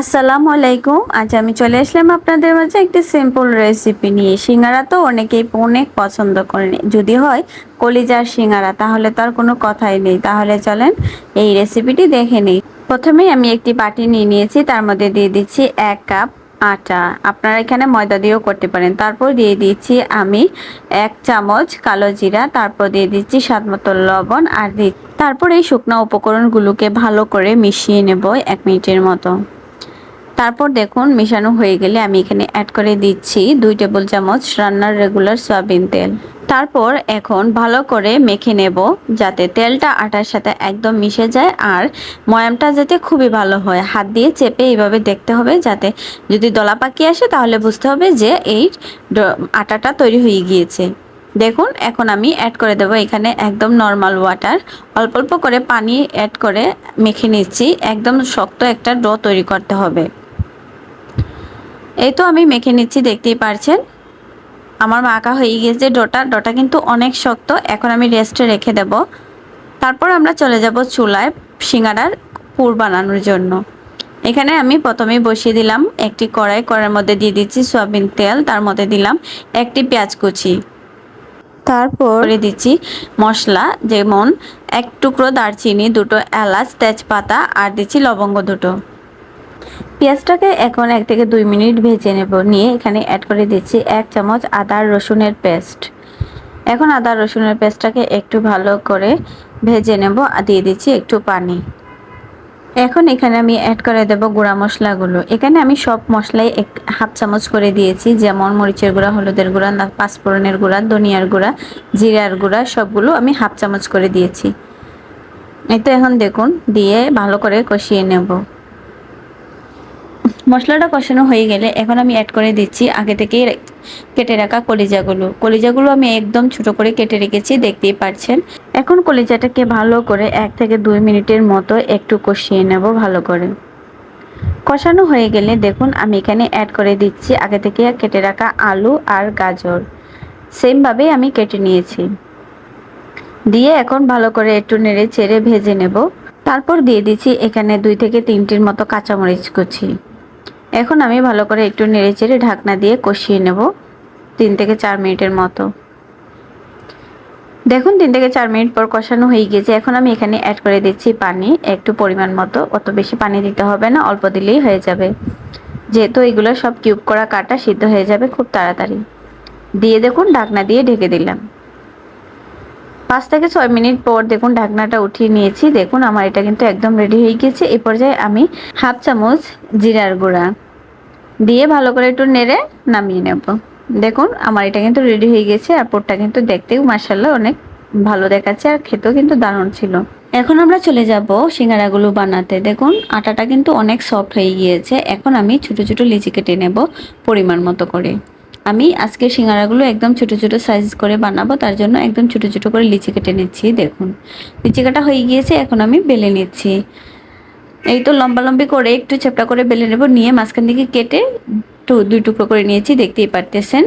আসসালামু আলাইকুম। আজ আমি চলে আসলাম আপনাদের মাঝে একটি সিম্পল রেসিপি নিয়ে। সিঙ্গারা তো অনেকেই অনেক পছন্দ করেন। যদি হয় কলিজার সিঙ্গারা, তাহলে তো আর কোনো কথাই নেই। তাহলে চলেন এই রেসিপিটি দেখে নিই। প্রথমেই আমি একটি বাটি নিয়ে নিয়েছি। তার মধ্যে দিয়ে দিচ্ছি এক কাপ আটা। আপনারা এখানে ময়দা দিয়েও করতে পারেন। তারপর দিয়ে দিচ্ছি আমি এক চামচ কালো জিরা। তারপর দিয়ে দিচ্ছি স্বাদ মতো লবণ আর দিই তারপর এই শুকনো উপকরণগুলোকে ভালো করে মিশিয়ে নেব এক মিনিটের মতো। তারপর দেখুন, মেশানো হয়ে গেলে আমি এখানে অ্যাড করে দিচ্ছি দুই টেবিল চামচ রান্নার রেগুলার সয়াবিন তেল। তারপর এখন ভালো করে মেখে নেব যাতে তেলটা আটার সাথে একদম মিশে যায় আর ময়ামটা যাতে খুবই ভালো হয়। হাত দিয়ে চেপে এইভাবে দেখতে হবে যাতে যদি দলা পাকি আসে তাহলে বুঝতে হবে যে এই আটাটা তৈরি হয়ে গিয়েছে। দেখুন, এখন আমি অ্যাড করে দেবো এখানে একদম নর্মাল ওয়াটার অল্প অল্প করে পানি অ্যাড করে মেখে নিচ্ছি। একদম শক্ত একটা ডো তৈরি করতে হবে। এই তো আমি মেখে নিচ্ছি দেখতেই পারছেন। আমার মাখা হয়ে গিয়েছে ডোটা। ডোটা কিন্তু অনেক শক্ত এখন আমি রেস্টে রেখে দেব। তারপর আমরা চলে যাব চুলায় সিঙ্গারার পুর বানানোর জন্য। এখানে আমি প্রথমেই বসিয়ে দিলাম একটি কড়াই কড়াইয়ের মধ্যে দিয়ে দিচ্ছি সয়াবিন তেল তার মধ্যে দিলাম একটি পেঁয়াজ কুচি। তারপর দিচ্ছি মশলা যেমন এক টুকরো দারচিনি দুটো এলাচ তেজপাতা আর দিচ্ছি লবঙ্গ দুটো। পেঁয়াজটাকে এখন এক থেকে দুই মিনিট ভেজে নেব। নিয়ে এখানে অ্যাড করে দিচ্ছি এক চামচ আদা রসুনের পেস্ট। এখন আদা রসুনের পেস্টটাকে একটু ভালো করে ভেজে নেব আর দিয়ে দিচ্ছি একটু পানি। এখন এখানে আমি অ্যাড করে দেব গুঁড়া মশলাগুলো। এখানে আমি সব মশলাই এক হাফ চামচ করে দিয়েছি, যেমন মরিচের গুঁড়া, হলুদের গুঁড়া পাঁচফোড়নের গুঁড়া, ধনিয়ার গুঁড়া, জিরার গুঁড়া, সবগুলো আমি হাফ চামচ করে দিয়েছি। এই তো এখন দেখুন, দিয়ে ভালো করে কষিয়ে নেব। মশলাটা কষানো হয়ে গেলে এখন আমি অ্যাড করে দিচ্ছি আগে থেকেই কেটে রাখা কলিজাগুলো। কলিজাগুলো আমি একদম ছোট করে কেটে রেখেছি, দেখতেই পাচ্ছেন এখন কলিজাটাকে ভালো করে এক থেকে দুই মিনিটের মতো একটু কষিয়ে নেব ভালো করে। কষানো হয়ে গেলে দেখুন, আমি এখানে অ্যাড করে দিচ্ছি আগে থেকে কেটে রাখা আলু আর গাজর। সেমভাবেই আমি কেটে নিয়েছি। দিয়ে এখন ভালো করে একটু নেড়ে চেড়ে ভেজে নেব। তারপর দিয়ে দিচ্ছি এখানে দুই থেকে তিনটির মতো কাঁচামরিচ কুচি। এখন আমি ভালো করে একটু নেড়ে চেড়ে ঢাকনা দিয়ে কষিয়ে নেব তিন থেকে চার মিনিটের মতো। দেখুন, তিন থেকে চার মিনিট পর কষানো হয়ে গিয়েছে। এখন আমি এখানে অ্যাড করে দিচ্ছি পানি। একটু পরিমাণ মতো। অত বেশি পানি দিতে হবে না, অল্প দিলেই হয়ে যাবে। যেহেতু এগুলো সব কিউব করা কাটা, সিদ্ধ হয়ে যাবে খুব তাড়াতাড়ি। দিয়ে দেখুন, ঢাকনা দিয়ে ঢেকে দিলাম। পাঁচ থেকে ছয় মিনিট পর দেখুন ঢাকনাটা উঠিয়ে নিয়েছি। দেখুন আমার এটা কিন্তু একদম রেডি হয়ে গিয়েছে। এ পর্যায়ে আমি হাফ চামচ জিরার গুঁড়া দিয়ে ভালো করে একটু নেড়ে নামিয়ে নেব। দেখুন আমার এটা কিন্তু রেডি হয়ে গেছে আর পোরটা কিন্তু দেখতেও মার্শাল্লাহ অনেক ভালো দেখাচ্ছে আর খেতেও কিন্তু দারুণ ছিল। এখন আমরা চলে যাব সিঙ্গারাগুলো বানাতে। দেখুন আটাটা কিন্তু অনেক সফট হয়ে গিয়েছে। এখন আমি ছোট ছোট লিচি কেটে নেব পরিমাণ মতো করে। আমি আজকে সিঙ্গারাগুলো একদম ছোট ছোট সাইজ করে বানাবো, তার জন্য একদম ছোট ছোট করে লিচি কেটে নিচ্ছি, দেখুন। লিচি কাটা হয়ে গিয়েছে, এখন আমি বেলে নিচ্ছি। এই তো লম্বা লম্বি করে একটু চ্যাপটা করে বেলে নেব, নিয়ে মাঝখান দিকে কেটে দুই টুকরো করে নিয়েছি, দেখতেই পারতেছেন।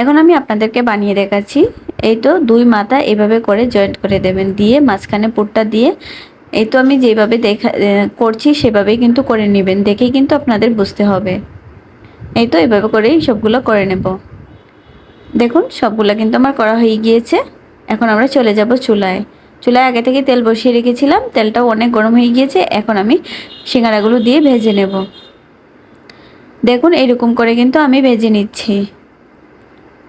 এখন আমি আপনাদেরকে বানিয়ে দেখাচ্ছি। এই তো দুই মাথা এভাবে করে জয়েন্ট করে দেবেন, দিয়ে মাঝখানে পুরটা দিয়ে, এই তো আমি যেভাবে দেখা করছি সেভাবেই কিন্তু করে নেবেন, দেখেই কিন্তু আপনাদের বুঝতে হবে। এই তো এভাবে করেই সবগুলো করে নেব। দেখুন, সবগুলো কিন্তু আমার করা হয়ে গিয়েছে। এখন আমরা চলে যাব চুলায়। চুলায় আগে থেকে তেল বসিয়ে রেখেছিলাম তেলটাও অনেক গরম হয়ে গিয়েছে, এখন আমি সিঙ্গারাগুলো দিয়ে ভেজে নেব। দেখুন, এরকম করে কিন্তু আমি ভেজে নিচ্ছি।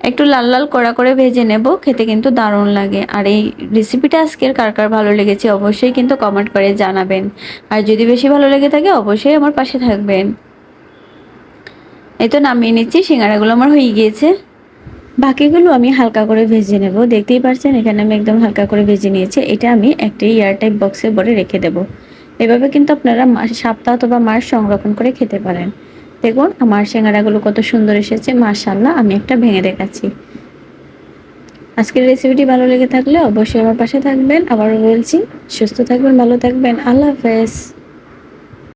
একটু লাল লাল কড়া করে ভেজে নেব, খেতে কিন্তু দারুণ লাগে। আর এই রেসিপিটা আজকের কার কার ভালো লেগেছে অবশ্যই কিন্তু কমেন্ট করে জানাবেন। আর যদি বেশি ভালো লেগে থাকে, অবশ্যই আমার পাশে থাকবেন। এই তো নামিয়ে নিচ্ছি, সিঙ্গারাগুলো আমার হয়ে গিয়েছে। বাকিগুলো আমি হালকা করে ভেজে নেব। দেখতেই পাচ্ছেন এখানে আমি একদম হালকা করে ভেজে নিয়েছি। এটা আমি একটি এয়ার টাইপ বক্সে ভরে রেখে দেব। এভাবে কিন্তু আপনারা সপ্তাহ অথবা মাস সংরক্ষণ করে খেতে পারেন। দেখুন, আমার সিঙ্গারাগুলো কত সুন্দর এসেছে। মার্শাল্লাহ আমি একটা ভেঙে দেখাচ্ছি। আজকের রেসিপিটি ভালো লেগে থাকলে অবশ্যই আমার পাশে থাকবেন। আবারও বলছি, সুস্থ থাকবেন, ভালো থাকবেন। আল্লাহ হাফেজ।